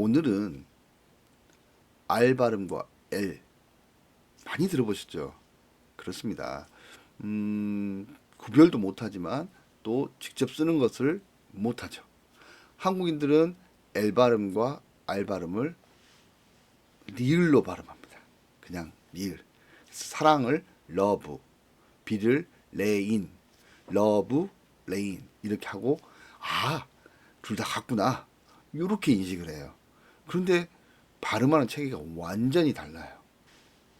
오늘은 알 발음과 L 많이 들어보셨죠? 그렇습니다. 음, 구별도 못하지만 또 직접 쓰는 것을 못하죠. 한국인들은 L 발음과 R 발음을 리을로 발음합니다. 그냥 리을. 사랑을 러브, 비를 레인, 러브, 레인 이렇게 하고 아, 둘 다 같구나. 이렇게 인식을 해요. 그런데 발음하는 체계가 완전히 달라요.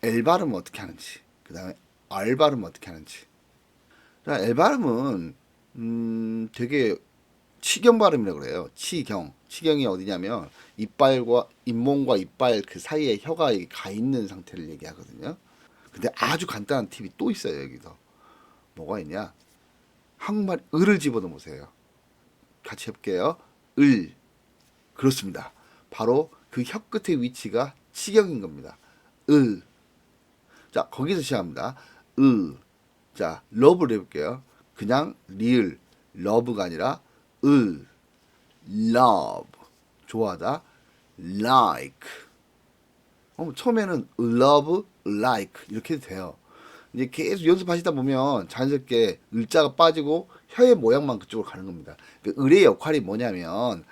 L 발음은 어떻게 하는지, 그 다음에 R 발음은 어떻게 하는지. 자, L 발음은 음, 되게 치경 발음이라고 그래요. 치경. 치경이 어디냐면 이빨과 잇몸과 이빨 그 사이에 혀가 이가 있는 상태를 얘기하거든요. 근데 아주 간단한 팁이 또 있어요, 여기서. 뭐가 있냐? 한국말 을을 집어넣어 보세요. 같이 해볼게요. 을. 그렇습니다. 바로 그 혀 끝의 위치가 치경인 겁니다. 을. 자, 거기서 시작합니다. 으. 자, 러브를 해볼게요. 그냥 리을, 러브가 아니라 을, love. 좋아하다. like. 어, 처음에는 love, like 이렇게 돼요. 이제 계속 연습하시다 보면 자연스럽게 을자가 빠지고 혀의 모양만 그쪽으로 가는 겁니다. 그 을의 역할이 뭐냐면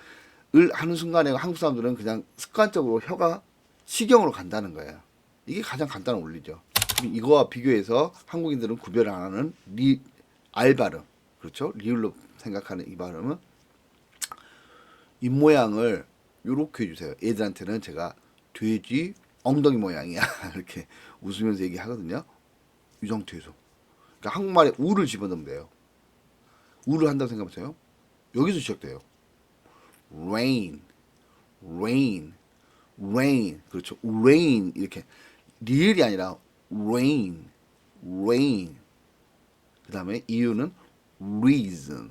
을 하는 순간에 한국 사람들은 그냥 습관적으로 혀가 시경으로 간다는 거예요. 이게 가장 간단한 원리죠. 이거와 비교해서 한국인들은 구별 안 하는 리, 알 발음. 그렇죠? 리을로 생각하는 이 발음은 입 모양을 요렇게 해주세요. 애들한테는 제가 돼지 엉덩이 모양이야. 이렇게 웃으면서 얘기하거든요. 이 상태에서. 그러니까 한국말에 우를 집어넣으면 돼요. 우를 한다고 생각해보세요. 여기서 시작돼요. Rain, rain, rain. 그렇죠. rain 이렇게 리을이 아니라 rain, rain. 그 다음에 이유는 reason,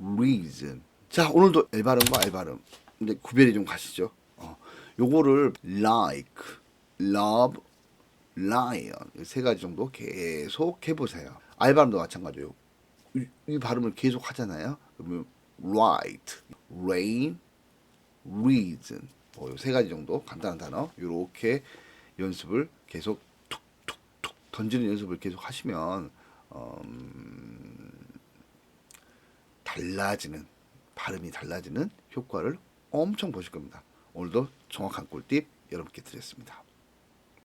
reason. 자 오늘도 L 발음과 R 발음 이제 구별이 좀 가시죠. 어, 요거를 like, love, lion 이세 가지 정도 계속 해보세요. R 발음도 마찬가지예요. 이, 이 발음을 계속 하잖아요. 그러면 right, rain, reason 뭐세 가지 정도 간단한 단어 이렇게 연습을 계속 툭툭툭 던지는 연습을 계속 하시면 음, 달라지는 발음이 달라지는 효과를 엄청 보실 겁니다. 오늘도 정확한 꿀팁 여러분께 드렸습니다.